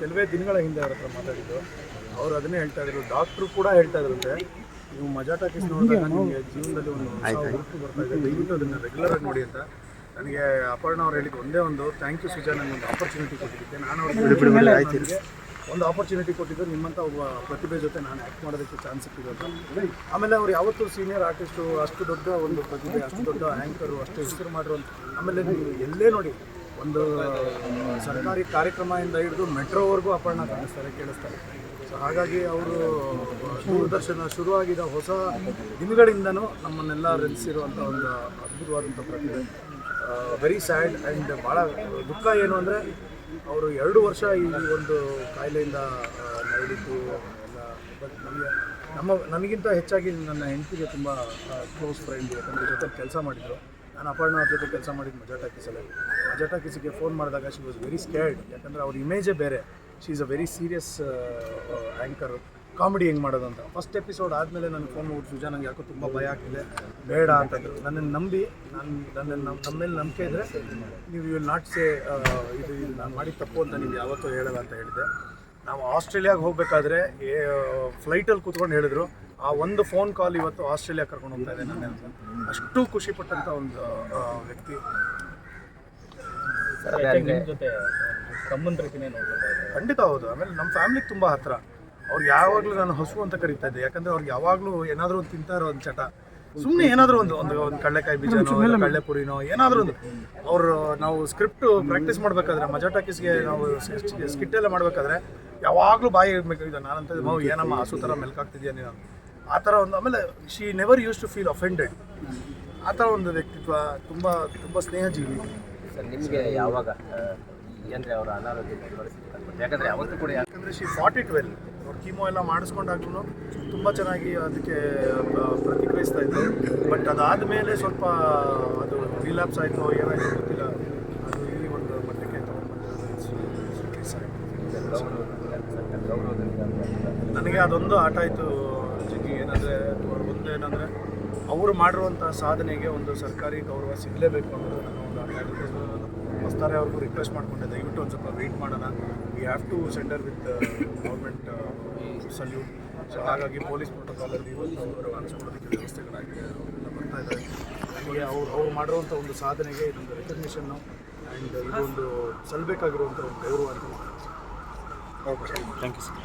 ಕೆಲವೇ ದಿನಗಳ ಹಿಂದೆ ಅವ್ರ ಹತ್ರ ಮಾತಾಡಿದ್ದು. ಅವ್ರು ಅದನ್ನೇ ಹೇಳ್ತಾ ಇದ್ರು. ಡಾಕ್ಟ್ರು ಕೂಡ ಹೇಳ್ತಾ ಇದ್ರಂತೆ. ನೀವು ಮಜಾ ಟಾಕಿಸ್ ನೋಡಿದಾಗ ನಿಮಗೆ ಜೀವನದಲ್ಲಿ ಒಂದು ಹುರುಪು ಬರ್ತಾ ಇದೆ. ದಯವಿಟ್ಟು ಅದನ್ನು ರೆಗ್ಯುಲರ್ ಆಗಿ ನೋಡಿ ಅಂತ. ನನಗೆ ಅಪರ್ಣ ಅವ್ರು ಹೇಳಿದ್ದು ಒಂದೇ ಒಂದು ಥ್ಯಾಂಕ್ ಯು ಸುಜಾ ನನಗೆ ಒಂದು ಆಪರ್ಚುನಿಟಿ ಕೊಟ್ಟಿದ್ದಕ್ಕೆ. ನಾನು ಅವ್ರಿಗೆ ಒಂದು ಆಪರ್ಚುನಿಟಿ ಕೊಟ್ಟಿದ್ದು. ನಿಮ್ಮಂಥ ಒಬ್ಬ ಪ್ರತಿಭೆ ಜೊತೆ ನಾನು ಆ್ಯಕ್ಟ್ ಮಾಡೋದಕ್ಕೆ ಚಾನ್ಸ್ ಸಿಕ್ಕಿದೆ ಅಂತ. ಆಮೇಲೆ ಅವ್ರು ಯಾವತ್ತೂ ಸೀನಿಯರ್ ಆರ್ಟಿಸ್ಟು ಅಷ್ಟು ದೊಡ್ಡ ಒಂದು ಪ್ರತಿಭೆ ಅಷ್ಟು ದೊಡ್ಡ ಆ್ಯಂಕರು ಅಷ್ಟು ಹೆಸರು ಮಾಡಿರೋ ಆಮೇಲೆ ನೀವು ಎಲ್ಲೇ ನೋಡಿ ಒಂದು ಸರ್ಕಾರಿ ಕಾರ್ಯಕ್ರಮದಿಂದ ಹಿಡಿದು ಮೆಟ್ರೋವರೆಗೂ ಅಪರ್ಣ ಕಾಣಿಸ್ತಾರೆ ಕೇಳಿಸ್ತಾರೆ. ಸೊ ಹಾಗಾಗಿ ಅವರು ದೂರದರ್ಶನ ಶುರುವಾಗಿದ್ದ ಹೊಸ ದಿನಗಳಿಂದನೂ ನಮ್ಮನ್ನೆಲ್ಲ ರಚಿಸಿರುವಂಥ ಒಂದು ಅದ್ಭುತವಾದಂಥ ಪ್ರತಿಭೆ. ವೆರಿ ಸ್ಯಾಡ್ ಆ್ಯಂಡ್ ಭಾಳ ದುಃಖ ಏನು ಅಂದರೆ ಅವರು ಎರಡು ವರ್ಷ ಈ ಒಂದು ಕಾಯಿಲೆಯಿಂದ ಆ, ಎಲ್ಲ ಬಟ್ ನಮಗೆ ನಮ್ಮ ನನಗಿಂತ ಹೆಚ್ಚಾಗಿ ನನ್ನ ಹೆಂಡತಿಗೆ ತುಂಬ ಕ್ಲೋಸ್ ಫ್ರೆಂಡ್ ಯಾಕಂದರೆ ಜೊತೆ ಕೆಲಸ ಮಾಡಿದರು. ನಾನು ಅಪರ್ಣ ಅವ್ರ ಜೊತೆ ಕೆಲಸ ಮಾಡಿದ್ದು ಮಜಾ ಟಾಕೀಸಲ್ಲಿ ಮಜಾ ಕಿಸಿಗೆ ಫೋನ್ ಮಾಡಿದಾಗ ಶಿ ವಾಸ್ ವೆರಿ ಸ್ಕೇರ್ಡ್ ಯಾಕಂದರೆ ಅವ್ರ ಇಮೇಜೇ ಬೇರೆ. She is a very serious anchor comedy ಹೆಂಗೆ ಮಾಡೋದು ಅಂತ. ಫಸ್ಟ್ ಎಪಿಸೋಡ್ ಆದಮೇಲೆ ನನಗೆ ಫೋನ್ ಮಾಡಿ ಸುಜಾ, ನಂಗೆ ಯಾಕೋ ತುಂಬ ಭಯ ಆಗ್ತಿದೆ. ಬೇಡ ಅಂತ ನನ್ನನ್ನು ನಂಬಿ, ನಾನು ನನ್ನನ್ನು ನಮ್ಮ ನಮ್ಮ ಮೇಲೆ ನಂಬಿಕೆ ಇದ್ದರೆ ನೀವು ಯು ನಾಟ್ ಸೇ ಇದು ನಾನು ಮಾಡಿದ ತಪ್ಪು ಅಂತ ನೀವು ಯಾವತ್ತೂ ಹೇಳಲ್ಲ ಅಂತ ಹೇಳಿದೆ ನಾವು ಆಸ್ಟ್ರೇಲಿಯಾಗೆ ಹೋಗಬೇಕಾದ್ರೆ ಫ್ಲೈಟಲ್ಲಿ ಕೂತ್ಕೊಂಡು ಹೇಳಿದ್ರು, ಆ ಒಂದು ಫೋನ್ ಕಾಲ್ ಇವತ್ತು ಆಸ್ಟ್ರೇಲಿಯಾ ಕರ್ಕೊಂಡು ಹೋಗ್ತಾ ಇದೆ ನನ್ನ ಅಷ್ಟು ಖುಷಿಪಟ್ಟಂಥ ಒಂದು ಪಟ್ಟಂಥ ಜೊತೆ ಸಂಬಂಧ ರೀತಿನೇ ಖಂಡಿತ ಹೌದು. ಆಮೇಲೆ ನಮ್ಮ ಫ್ಯಾಮಿಲಿಗೆ ತುಂಬ ಹತ್ರ. ಅವ್ರು ಯಾವಾಗಲೂ ನಾನು ಹಸು ಅಂತ ಕರಿತಾ ಇದ್ದೆ. ಯಾಕಂದ್ರೆ ಅವ್ರಿಗೆ ಯಾವಾಗಲೂ ಏನಾದರೂ ಒಂದು ತಿಂತಾ ಇರೋ ಒಂದು ಚಟ. ಸುಮ್ಮನೆ ಏನಾದರೂ ಒಂದು ಒಂದು ಒಂದು ಕಡಲೆಕಾಯಿ ಬೀಜನೋ ಇಲ್ಲ ಕಡಲೆಪುರಿನೋ ಏನಾದರೂ ಒಂದು. ಅವರು ನಾವು ಸ್ಕ್ರಿಪ್ಟ್ ಪ್ರಾಕ್ಟೀಸ್ ಮಾಡಬೇಕಾದ್ರೆ ಮಜಾ ಟಾಕೀಸ್ಗೆ ನಾವು ಸ್ಕಿಟ್ ಎಲ್ಲ ಮಾಡಬೇಕಾದ್ರೆ ಯಾವಾಗಲೂ ಬಾಯಿ ಇಡಬೇಕಾಗಿದೆ ಇದು ನಾನಂತ ಮಾವು ಏನಮ್ಮ ಹಸು ಥರ ಮೆಲ್ಕಾಗ್ತಿದ್ಯಾ ನೀನು? ಆ ಥರ ಒಂದು ಆಮೇಲೆ she never use to feel offended ಆ ಥರ ಒಂದು ವ್ಯಕ್ತಿತ್ವ ತುಂಬ ತುಂಬ ಸ್ನೇಹಜೀವಿ. ಸರ್ ನಿಮಗೆ ಯಾವಾಗ ಅಂದರೆ ಅವರ ಅನಾರೋಗ್ಯದ ಪರಿಸ್ಥಿತಿ? ಯಾಕಂದ್ರೆ ಯಾವತ್ತೂ ಕೂಡ ಯಾಕಂದರೆ ಶಿ ಫಾಟ್ ಇಟ್ ವೆಲ್ ಅವ್ರು ಕೀಮೋ ಎಲ್ಲ ಮಾಡಿಸ್ಕೊಂಡಾಗ್ಲೂ ತುಂಬ ಚೆನ್ನಾಗಿ ಅದಕ್ಕೆ ಪ್ರತಿಕ್ರಿಯಿಸ್ತಾ ಇದ್ದರು ಬಟ್ ಅದಾದ ಮೇಲೆ ಸ್ವಲ್ಪ ಅದು ರಿಲ್ಯಾಪ್ಸ್ ಆಯಿತು ಏನಾಯಿತು ಗೊತ್ತಿಲ್ಲ. ಅದು ಈ ಒಂದು ಮಟ್ಟಕ್ಕೆ ನನಗೆ ಅದೊಂದು ಆಟ ಆಯಿತು ಜಿಗಿ ಏನಂದರೆ ಒಂದೇನಂದರೆ ಅವರು ಮಾಡಿರುವಂಥ ಸಾಧನೆಗೆ ಒಂದು ಸರ್ಕಾರಿ ಗೌರವ ಸಿಗಲೇಬೇಕು ಅನ್ನೋದು ನನ್ನ ಒಂದು ಆಟ ಮಸ್ತಾರೆ ಅವ್ರಿಗೂ ರಿಕ್ವೆಸ್ಟ್ ಮಾಡಿಕೊಂಡೆ. ದಯವಿಟ್ಟು ಒಂದು ಸ್ವಲ್ಪ ವೆಯ್ಟ್ ಮಾಡೋಣ. We have to send her with government salute so ಹಾಗಾಗಿ ಪೊಲೀಸ್ ಪ್ರೋಟೋಕಾಲಲ್ಲಿ ಇವತ್ತು ಅವರು ಅನಿಸ್ಕೊಳ್ಳೋದಕ್ಕೆ ವ್ಯವಸ್ಥೆಗಳಾಗಿದೆ ಅವರೆಲ್ಲ ಬರ್ತಾ ಇದ್ದಾರೆ. ಹಾಗೆ ಅವ್ರು ಅವ್ರು ಮಾಡಿರುವಂಥ ಒಂದು ಸಾಧನೆಗೆ ಇದೊಂದು ರೆಕಗ್ನಿಷನ್ನು ಆ್ಯಂಡ್ ಇದೊಂದು ಸಲ್ಲಬೇಕಾಗಿರುವಂಥ ಒಂದು ಗೌರವ ಅಂತ okay sir thank you sir